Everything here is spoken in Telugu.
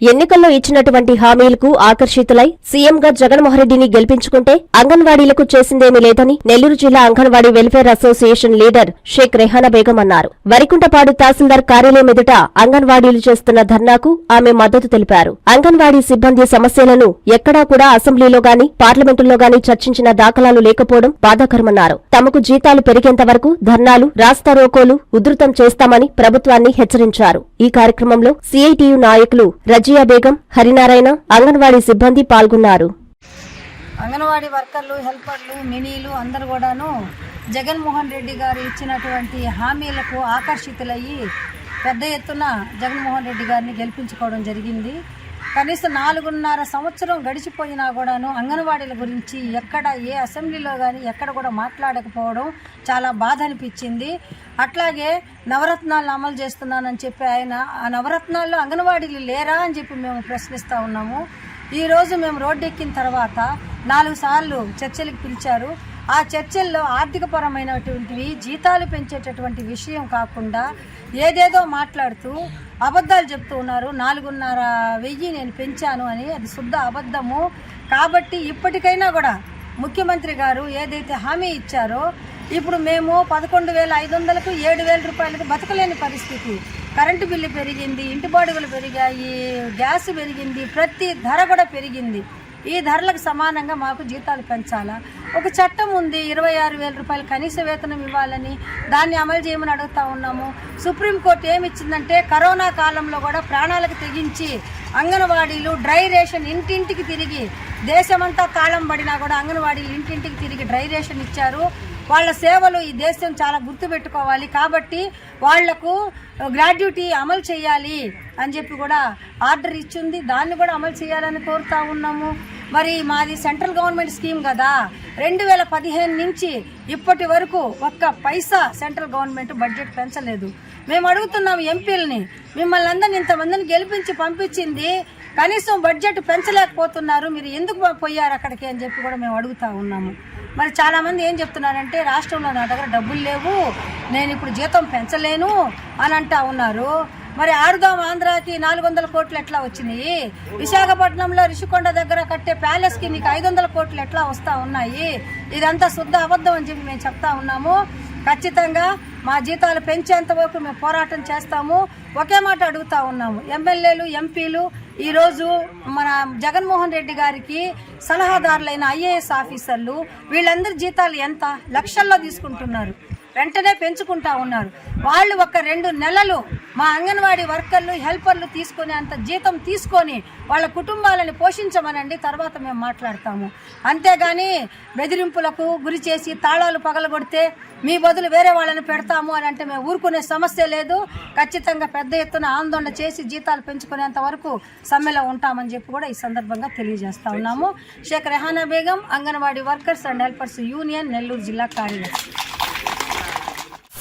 ఎన్నికల్లో ఇచ్చినటువంటి హామీలకు ఆకర్షితులై సీఎంగా జగన్మోహన్రెడ్డిని గెలిపించుకుంటే అంగన్వాడీలకు చేసిందేమీ లేదని నెల్లూరు జిల్లా anganwadi welfare association leader Sheikh Rehana Begum అన్నారు. వరికుంటపాడు తహసీల్దార్ కార్యాలయం ఎదుట అంగన్వాడీలు చేస్తున్న ధర్నాకు ఆమె మద్దతు తెలిపారు. అంగన్వాడీ సిబ్బంది సమస్యలను ఎక్కడా కూడా అసెంబ్లీలో గాని పార్లమెంటులో గాని చర్చించిన దాఖలాలు లేకపోవడం బాధాకరమన్నారు. తమకు జీతాలు పెరిగేంత వరకు ధర్నాలు రాస్తారోకోలు ఉధృతం చేస్తామని ప్రభుత్వాన్ని హెచ్చరించారు. ఈ కార్యక్రమంలో సీఐటియు నాయకులు రజియా బేగం హరినారాయణ అంగన్వాడీ సిబ్బంది పాల్గొన్నారు. అంగన్వాడీ వర్కర్లు హెల్పర్లు మినీలు అందరూ కూడాను జగన్మోహన్ రెడ్డి గారు ఇచ్చినటువంటి హామీలకు ఆకర్షితులయ్యి పెద్ద ఎత్తున జగన్మోహన్ రెడ్డి గారిని గెలిపించుకోవడం జరిగింది. కనీసం నాలుగున్నర సంవత్సరం గడిచిపోయినా కూడాను అంగన్వాడీల గురించి ఎక్కడ ఏ అసెంబ్లీలో కానీ ఎక్కడ కూడా మాట్లాడకపోవడం చాలా బాధ అనిపించింది. అట్లాగే నవరత్నాలను అమలు చేస్తున్నానని చెప్పి ఆయన ఆ నవరత్నాల్లో అంగన్వాడీలు లేరా అని చెప్పి మేము ప్రశ్నిస్తూ ఉన్నాము. ఈరోజు మేము రోడ్డెక్కిన తర్వాత నాలుగు సార్లు చర్చలకు పిలిచారు. ఆ చర్చల్లో ఆర్థికపరమైనటువంటివి జీతాలు పెంచేటటువంటి విషయం కాకుండా ఏదేదో మాట్లాడుతూ అబద్ధాలు చెప్తూ ఉన్నారు. నాలుగున్నర వెయ్యి నేను పెంచాను అని. అది శుద్ధ అబద్ధము. కాబట్టి ఇప్పటికైనా కూడా ముఖ్యమంత్రి గారు ఏదైతే హామీ ఇచ్చారో ఇప్పుడు మేము పదకొండు వేల ఐదు వందలకు ఏడు వేల రూపాయలకు బతకలేని పరిస్థితి. కరెంటు బిల్లు పెరిగింది ఇంటి బాడుగులు పెరిగాయి గ్యాస్ పెరిగింది ప్రతి ధర కూడా పెరిగింది. ఈ ధరలకు సమానంగా మాకు జీతాలు పెంచాలా? ఒక చట్టం ఉంది ఇరవై ఆరు వేల రూపాయలు కనీస వేతనం ఇవ్వాలని. దాన్ని అమలు చేయమని అడుగుతా ఉన్నాము. సుప్రీంకోర్టు ఏమి ఇచ్చిందంటే కరోనా కాలంలో కూడా ప్రాణాలకు తెగించి అంగన్వాడీలు డ్రై రేషన్ ఇంటింటికి తిరిగి దేశమంతా తాళం పడినా కూడా అంగన్వాడీలు ఇంటింటికి తిరిగి డ్రై రేషన్ ఇచ్చారు. వాళ్ళ సేవలు ఈ దేశం చాలా గుర్తుపెట్టుకోవాలి. కాబట్టి వాళ్ళకు గ్రాడ్యుటీ అమలు చేయాలి. అని చెప్పి కూడా ఆర్డర్ ఇచ్చింది. దాన్ని కూడా అమలు చేయాలని కోరుతా ఉన్నాము. మరి మాది సెంట్రల్ గవర్నమెంట్ స్కీమ్ కదా. రెండు వేల పదిహేను నుంచి ఇప్పటి వరకు ఒక్క పైసా సెంట్రల్ గవర్నమెంట్ బడ్జెట్ పెంచలేదు. మేము అడుగుతున్నాం ఎంపీలని మిమ్మల్ని అందరిని ఇంతమందిని గెలిపించి పంపించింది. కనీసం బడ్జెట్ పెంచలేకపోతున్నారు. మీరు ఎందుకు పోయారు అక్కడికి అని చెప్పి కూడా మేము అడుగుతా ఉన్నాము. మరి చాలామంది ఏం చెప్తున్నారంటే రాష్ట్రంలో నా దగ్గర డబ్బులు లేవు. నేను ఇప్పుడు జీతం పెంచలేను అని అంటా ఉన్నారు. మరి ఆరుగాం ఆంధ్రాకి నాలుగు వందల కోట్లు ఎట్లా వచ్చినాయి? విశాఖపట్నంలో రిషికొండ దగ్గర కట్టే ప్యాలెస్కి నీకు ఐదు వందల కోట్లు ఎట్లా వస్తూ ఉన్నాయి? ఇదంతా శుద్ధ అబద్ధం అని చెప్పి మేము చెప్తా ఉన్నాము. ఖచ్చితంగా మా జీతాలు పెంచేంత వరకు మేము పోరాటం చేస్తాము. ఒకే మాట అడుగుతా ఉన్నాము. ఎమ్మెల్యేలు ఎంపీలు ఈరోజు మన జగన్మోహన్ రెడ్డి గారికి సలహాదారులైన ఐఏఎస్ ఆఫీసర్లు వీళ్ళందరి జీతాలు ఎంత? లక్షల్లో తీసుకుంటున్నారు. వెంటనే పెంచుకుంటా ఉన్నారు. వాళ్ళు ఒక రెండు నెలలు మా అంగన్వాడీ వర్కర్లు హెల్పర్లు తీసుకొని అంత జీతం తీసుకొని వాళ్ళ కుటుంబాలని పోషించమనండి. తర్వాత మేము మాట్లాడతాము. అంతేగాని బెదిరింపులకు గురి చేసి తాళాలు పగలగొడితే మీ బదులు వేరే వాళ్ళని పెడతాము అని అంటే మేము ఊరుకునే సమస్య లేదు. ఖచ్చితంగా పెద్ద ఎత్తున ఆందోళన చేసి జీతాలు పెంచుకునేంత వరకు సమ్మెలో ఉంటామని చెప్పి కూడా ఈ సందర్భంగా తెలియజేస్తా ఉన్నాము. Sheikh Rehana Begum anganwadi workers and helpers union Nellore జిల్లా కార్యదర్శి.